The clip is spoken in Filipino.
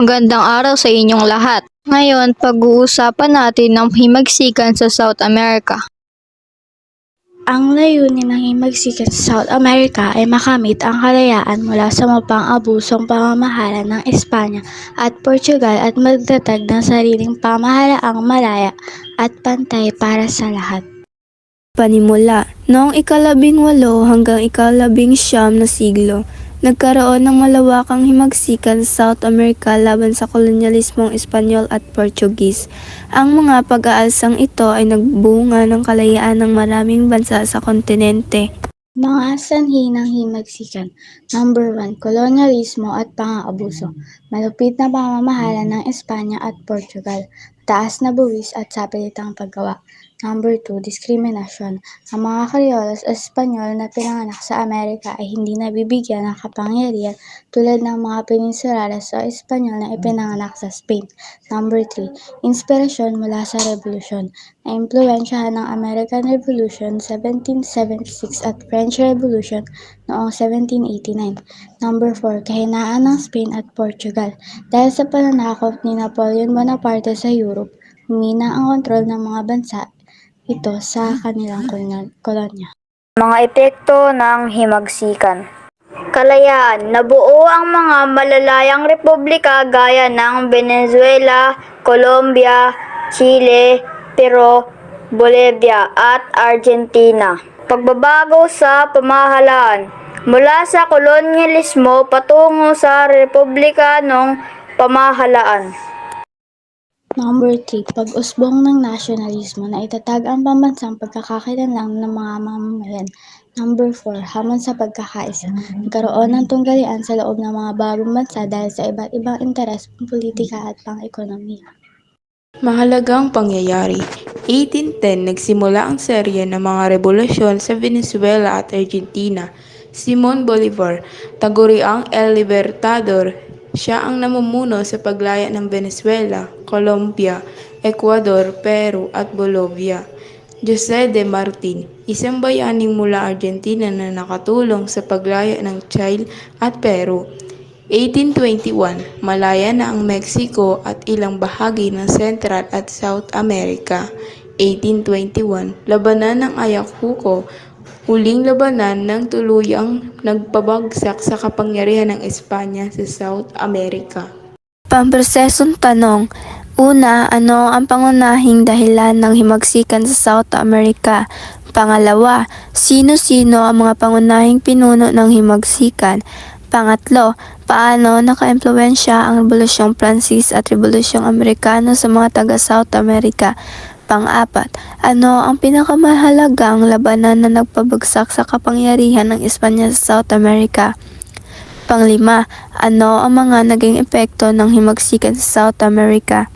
Magandang araw sa inyong lahat. Ngayon, pag-uusapan natin ng himagsikan sa South America. Ang layunin ng himagsikan sa South America ay makamit ang kalayaan mula sa mapang-abusong pamamahala ng Espanya at Portugal at magtatag ng sariling pamahalaang malaya at pantay para sa lahat. Panimula, noong ikalabing walo hanggang ikalabing siyam na siglo, nagkaroon ng malawakang himagsikan sa South America laban sa kolonyalismong Espanyol at Portuguese. Ang mga pag-aalsang ito ay nagbunga ng kalayaan ng maraming bansa sa kontinente. Mga sanhi ng himagsikan. Number 1. Kolonyalismo at pang-aabuso. Malupit na pamamahala ng Espanya at Portugal. Taas na buwis at sapilitang paggawa. Number 2. Diskriminasyon. Ang mga Kriolos o Espanyol na pinanganak sa Amerika ay hindi nabibigyan ng kapangyarihan tulad ng mga Peninsulares o Espanyol na ipinanganak sa Spain. Number 3. Inspirasyon mula sa revolusyon. Naimpluwensyahan ng American Revolution 1776 at French Revolution noong 1789. Number 4. Kahinaan ng Spain at Portugal. Dahil sa pananakop ni Napoleon Bonaparte sa Europe, humina ang kontrol ng mga bansa ito sa kanilang kolonya-. Mga epekto ng himagsikan. Kalayaan. Nabuo ang mga malalayang republika gaya ng Venezuela, Colombia, Chile, Peru, Bolivia at Argentina. Pagbabago sa pamahalaan. Mula sa kolonyalismo patungo sa republikanong pamahalaan. Number 3. Pag-usbong ng nasyonalismo na itatag ang pambansang pagkakakilanlan ng mga mamamayan. Number 4. Hamon sa pagkakaisa. Nagkaroon ng tunggalian sa loob ng mga bagong bansa dahil sa iba't ibang interes pang-politika at pang-ekonomiya. Mahalagang pangyayari. 1810 nagsimula ang serye ng mga revolusyon sa Venezuela at Argentina. Simon Bolivar, taguriang El Libertador, siya ang namumuno sa paglaya ng Venezuela, Colombia, Ecuador, Peru at Bolivia. Jose de Martin, isang bayaning mula Argentina na nakatulong sa paglaya ng Chile at Peru. 1821, malaya na ang Mexico at ilang bahagi ng Central at South America. 1821, labanan ng Ayacucho, huling labanan ng tuluyang nagpabagsak sa kapangyarihan ng Espanya sa South America. Pamprosesong tanong. Una, ano ang pangunahing dahilan ng himagsikan sa South America? Pangalawa, sino-sino ang mga pangunahing pinuno ng himagsikan? Pangatlo, paano nakaimpluwensya angRebolusyong Pransis at Rebolusyong Amerikano sa mga taga-South America? Pang-apat, ano ang pinakamahalagang labanan na nagpabagsak sa kapangyarihan ng Espanya sa South America? Panglima, ano ang mga naging epekto ng himagsikan sa South America?